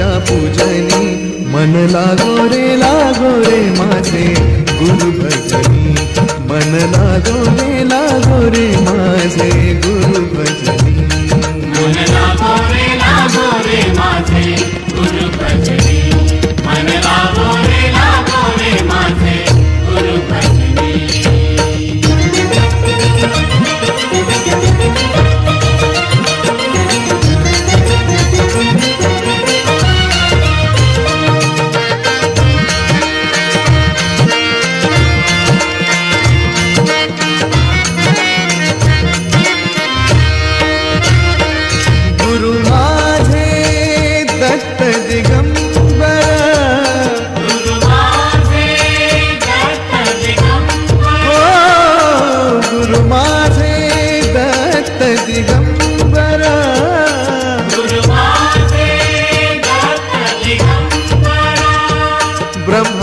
भक्तीच्या पूजनी। मन लागो रे लागो रे माझे गुरु भजनी। ब्रह्मा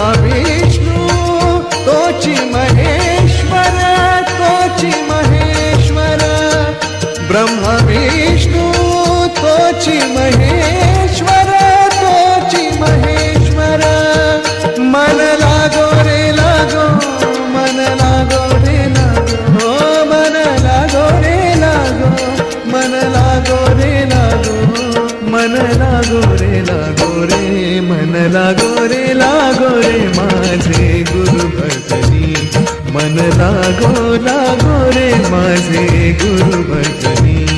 लागो रे लागो रे मन लागो रे लागो रे माझे गुरु भजनी. मन लागो लागो रे माझे गुरु भजनी.